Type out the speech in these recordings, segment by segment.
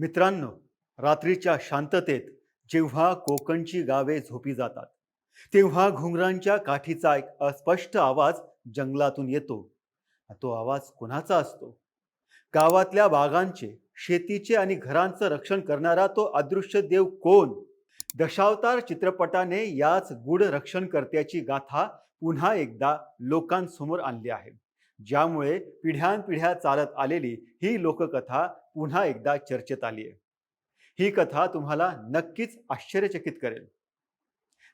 मित्रांनो रात्रीच्या शांततेत जेव्हा कोकणची गावे झोपी जातात तेव्हा घुंगरांच्या काठीचा एक अस्पष्ट आवाज जंगलातून येतो. तो आवाज कुणाचा असतो? गावातल्या बागांचे शेतीचे आणि घरांचं रक्षण करणारा तो अदृश्य देव कोण? दशावतार चित्रपटाने याच गूढ रक्षणकर्त्याची गाथा पुन्हा एकदा लोकांसमोर आणली आहे. ज्यामुळे पिढ्यानपिढ्या चालत आलेली ही लोककथा पुन्हा एकदा चर्चेत आली आहे. ही कथा तुम्हाला नक्कीच आश्चर्यचकित करेल.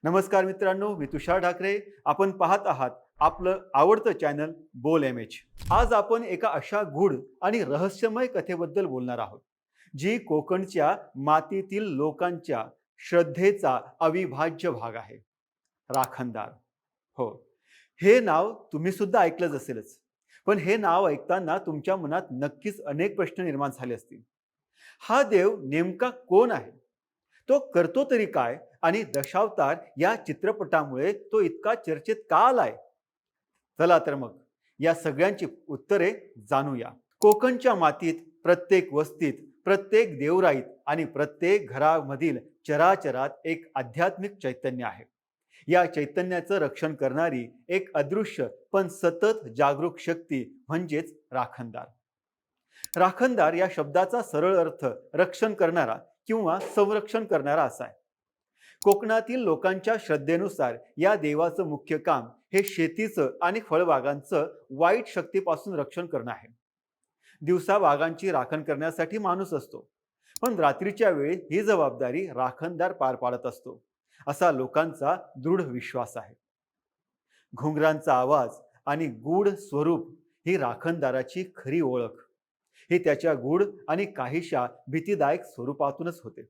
नमस्कार मित्रांनो मी तुषार ठाकरे. आपण पाहत आहात आपलं आवडतं चॅनल बोल एम एच आज आपण एका अशा गूढ आणि रहस्यमय कथेबद्दल बोलणार आहोत जी कोकणच्या मातीतील लोकांच्या श्रद्धेचा अविभाज्य भाग आहे. राखणदार. हो. हे नाव तुम्ही सुद्धा ऐकलंच असेलच. पण हे नाव ऐकताना तुमच्या मनात नक्कीच अनेक प्रश्न निर्माण झाले असतील. हा देव नेमका कोण आहे? तो करतो तरी काय? आणि दशावतार या चित्रपटामुळे तो इतका चर्चेत का आलाय? चला तर मग या सगळ्यांची उत्तरे जाणूया. कोकणच्या मातीत प्रत्येक वस्तीत प्रत्येक देवराईत आणि प्रत्येक घरामधील चराचरात एक आध्यात्मिक चैतन्य आहे. या चैतन्याचं रक्षण करणारी एक अदृश्य पण सतत जागरूक शक्ती म्हणजेच राखणदार. राखणदार या शब्दाचा सरळ अर्थ रक्षण करणारा किंवा संरक्षण करणारा असा आहे. कोकणातील लोकांच्या श्रद्धेनुसार या देवाचं मुख्य काम हे शेतीचं आणि फळबागांचं वाईट शक्तीपासून रक्षण करणं आहे. दिवसा बागांची राखण करण्यासाठी माणूस असतो. पण रात्रीच्या वेळी ही जबाबदारी राखणदार पार पाडत असतो. असा लोकांचा दृढ विश्वास आहे. घुंगरांचा आवाज आणि गूढ स्वरूप ही राखणदाराची खरी ओळख. हे त्याच्या गूढ आणि काहीशा भीतीदायक स्वरूपातूनच होते.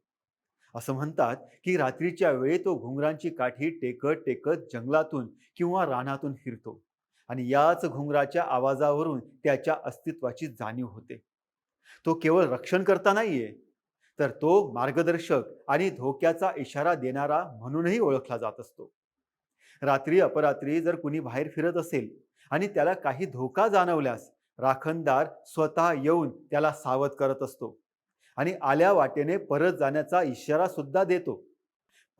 असं म्हणतात की रात्रीच्या वेळी तो घुंगरांची काठी टेकत टेकत जंगलातून किंवा रानातून फिरतो आणि याच घुंगराच्या आवाजावरून त्याच्या अस्तित्वाची जाणीव होते. तो केवळ रक्षण करता नाहीये तर तो मार्गदर्शक आणि धोक्याचा इशारा देणारा म्हणूनही ओळखला जात असतो. रात्री अपरात्री जर कुणी बाहेर फिरत असेल आणि त्याला काही धोका जाणवल्यास राखणदार स्वतः येऊन त्याला सावध करत असतो आणि आल्या वाटेने परत जाण्याचा इशारा सुद्धा देतो.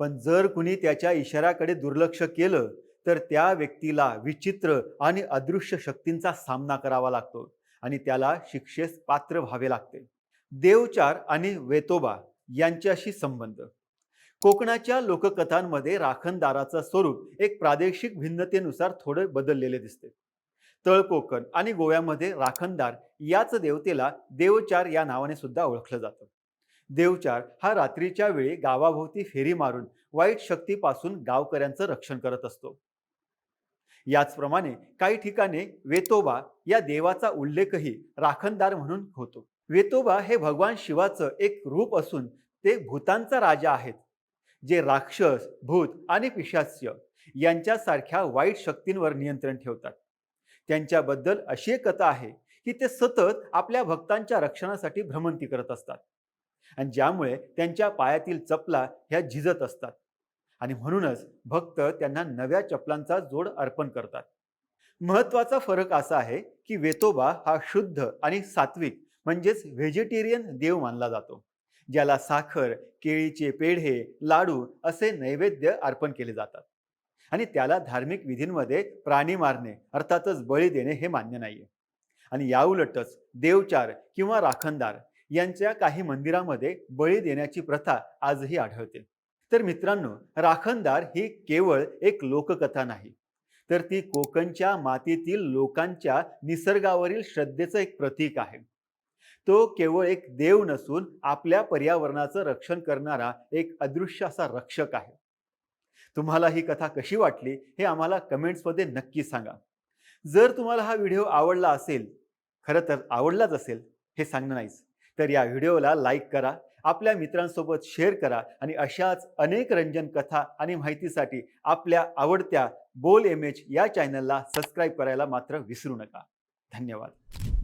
पण जर कुणी त्याच्या इशाऱ्याकडे दुर्लक्ष केलं तर त्या व्यक्तीला विचित्र आणि अदृश्य शक्तींचा सामना करावा लागतो आणि त्याला शिक्षेस पात्र व्हावे लागते. देवचार आणि वेतोबा यांच्याशी संबंध. कोकणाच्या लोककथांमध्ये राखणदाराचं स्वरूप एक प्रादेशिक भिन्नतेनुसार थोडे बदललेले दिसते. तळकोकण आणि गोव्यामध्ये राखणदार याच देवतेला देवचार या नावाने सुद्धा ओळखलं जातं. देवचार हा रात्रीच्या वेळी गावाभोवती फेरी मारून वाईट शक्तीपासून गावकऱ्यांचं रक्षण करत असतो. याचप्रमाणे काही ठिकाणी वेतोबा या देवाचा उल्लेखही राखणदार म्हणून होतो. वेतोबा हे भगवान शिवाचं एक रूप असून ते भूतांचा राजा आहेत. जे राक्षस भूत आणि पिशाच्य यांच्यासारख्या वाईट शक्तींवर नियंत्रण ठेवतात. त्यांच्याबद्दल अशी एक कथा आहे की ते सतत आपल्या भक्तांच्या रक्षणासाठी भ्रमंती करत असतात. आणि ज्यामुळे त्यांच्या पायातील चपला ह्या झिजत असतात. आणि म्हणूनच भक्त त्यांना नव्या चपलांचा जोड अर्पण करतात. महत्त्वाचा फरक असा आहे की वेतोबा हा शुद्ध आणि सात्विक म्हणजेच व्हेजिटेरियन देव मानला जातो. ज्याला साखर केळीचे पेढे लाडू असे नैवेद्य अर्पण केले जातात. आणि त्याला धार्मिक विधींमध्ये प्राणी मारणे अर्थातच बळी देणे हे मान्य नाही आणि याउलटच देवचार किंवा राखणदार यांच्या काही मंदिरामध्ये बळी देण्याची प्रथा आजही आढळते. तर मित्रांनो राखणदार ही केवळ एक लोककथा नाही तर ती कोकणच्या मातीतील लोकांच्या निसर्गावरील श्रद्धेचं एक प्रतीक आहे. तो केवळ एक देव नसून आपल्या पर्यावरणाचं रक्षण करणारा एक अदृश्य असा रक्षक आहे. तुम्हाला ही कथा कशी वाटली हे आम्हाला कमेंट्समध्ये नक्की सांगा. जर तुम्हाला हा व्हिडिओ आवडला असेल खरं तर आवडलाच असेल हे सांगणं नाहीच. तर या व्हिडिओला लाईक करा आपल्या मित्रांसोबत शेअर करा आणि अशाच अनेक रंजन कथा आणि माहितीसाठी आपल्या आवडत्या बोल एम एच या चॅनलला सबस्क्राईब करायला मात्र विसरू नका. धन्यवाद.